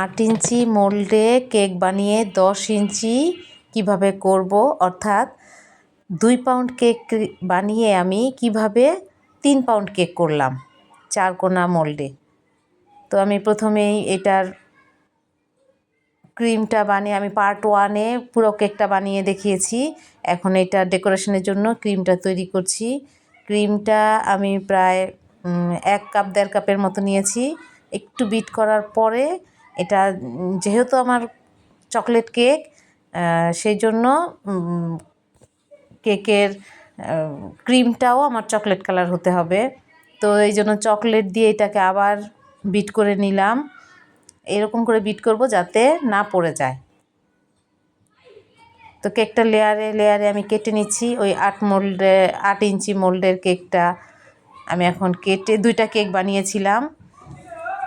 আট ইঞ্চি মোল্ডে কেক বানিয়ে দশ ইঞ্চি কীভাবে করব? অর্থাৎ দুই পাউন্ড কেক বানিয়ে আমি কীভাবে তিন পাউন্ড কেক করলাম চার কোনা মোল্ডে। তো আমি প্রথমেই এটার ক্রিমটা বানিয়ে, আমি পার্ট ওয়ানে পুরো কেকটা বানিয়ে দেখিয়েছি। এখন এটা ডেকোরেশনের জন্য ক্রিমটা তৈরি করছি। ক্রিমটা আমি প্রায় এক কাপ দেড় কাপের মতো নিয়েছি। একটু বিট করার পরে এটা যেহেতু আমার চকলেট কেক সেই জন্য কেকের ক্রিমটাও আমার চকলেট কালার হতে হবে। তো এই জন্য চকলেট দিয়ে এটাকে আবার বিট করে নিলাম। এরকম করে বিট করব যাতে না পড়ে যায়। তো কেকটা লেয়ারে লেয়ারে আমি কেটে নিচ্ছি। ওই আট মোল্ডে, আট ইঞ্চি মোল্ডের কেকটা আমি এখন কেটে, দুইটা কেক বানিয়েছিলাম।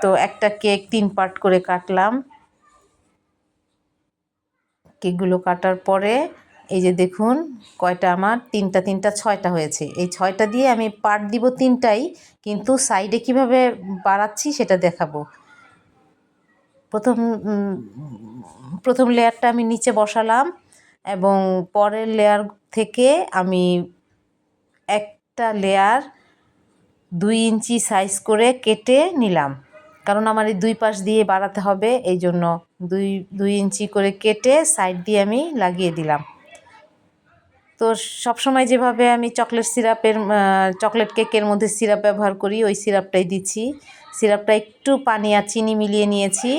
তো একটা কেক তিন পার্ট করে কাটলাম। কেকগুলো কাটার পরে, এই যে দেখুন কয়টা আমার, তিনটা তিনটা, ছয়টা হয়েছে। এই ছয়টা দিয়ে আমি পার্ট দিব তিনটাই, কিন্তু সাইডে কীভাবে বাড়াচ্ছি সেটা দেখাবো। প্রথম প্রথম লেয়ারটা আমি নিচে বসালাম এবং পরের লেয়ার থেকে আমি একটা লেয়ার দুই ইঞ্চি সাইজ করে কেটে নিলাম। কারণ আমার এই দুই পাশ দিয়ে বাড়াতে হবে, এই জন্য দুই দুই ইঞ্চি করে কেটে সাইড দিয়ে আমি লাগিয়ে দিলাম। তো সবসময় যেভাবে আমি চকলেট সিরাপের চকলেট কেকের মধ্যে সিরাপ ব্যবহার করি, ওই সিরাপটাই দিচ্ছি। সিরাপটা একটু পানি আর চিনি মিলিয়ে নিয়েছি।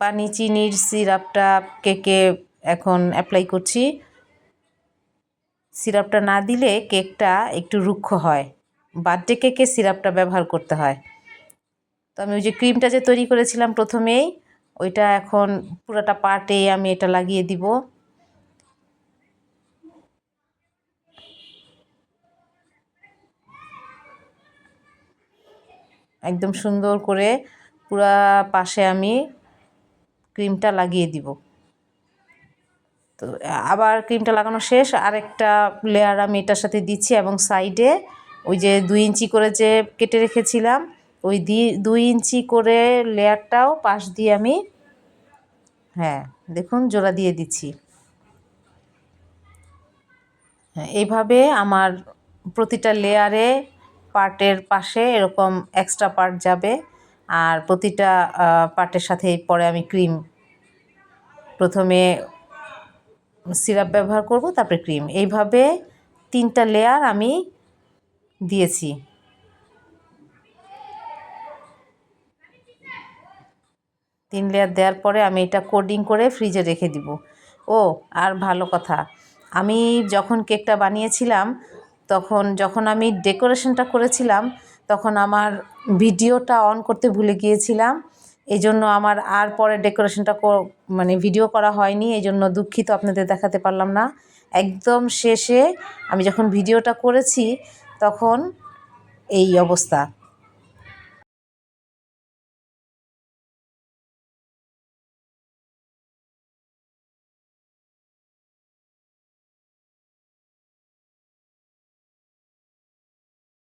পানি, চিনির সিরাপটা কেকে এখন অ্যাপ্লাই করছি। সিরাপটা না দিলে কেকটা একটু রুক্ষ হয়। বার্থডে কেকে সিরাপটা ব্যবহার করতে হয়। তো আমি ওই যে ক্রিমটা যে তৈরি করেছিলাম প্রথমেই, ওইটা এখন পুরোটা পার্টে আমি এটা লাগিয়ে দিব। একদম সুন্দর করে পুরা পাশে আমি ক্রিমটা লাগিয়ে দিব। তো আবার ক্রিমটা লাগানো শেষ, আরেকটা লেয়ার আমি এটার সাথে দিচ্ছি এবং সাইডে ওই যে দুই ইঞ্চি করে যে কেটে রেখেছিলাম, ওই দি, দুই ইঞ্চি করে লেয়ারটাও পাশ দিয়ে আমি হ্যাঁ দেখুন, জোড়া দিয়ে দিচ্ছি। হ্যাঁ এইভাবে আমার প্রতিটা লেয়ারে পার্টের পাশে এরকম এক্সট্রা পার্ট যাবে, আর প্রতিটা পার্টের সাথে পরে আমি ক্রিম প্রথমে সিরাপ ব্যবহার করব, তারপরে ক্রিম এইভাবে তিনটা লেয়ার আমি দিয়েছি। তিন লেয়ার দেওয়ার পরে আমি এটা কোডিং করে ফ্রিজে রেখে দিব। ও, আর ভালো কথা, আমি যখন কেকটা বানিয়েছিলাম, তখন যখন আমি ডেকোরেশনটা করেছিলাম, তখন আমার ভিডিওটা অন করতে ভুলে গিয়েছিলাম। এই জন্য আমার আর পরে ডেকোরেশনটা মানে ভিডিও করা হয়নি এই জন্য দুঃখিত আপনাদের দেখাতে পারলাম না। একদম শেষে আমি যখন ভিডিওটা করেছি তখন এই অবস্থা।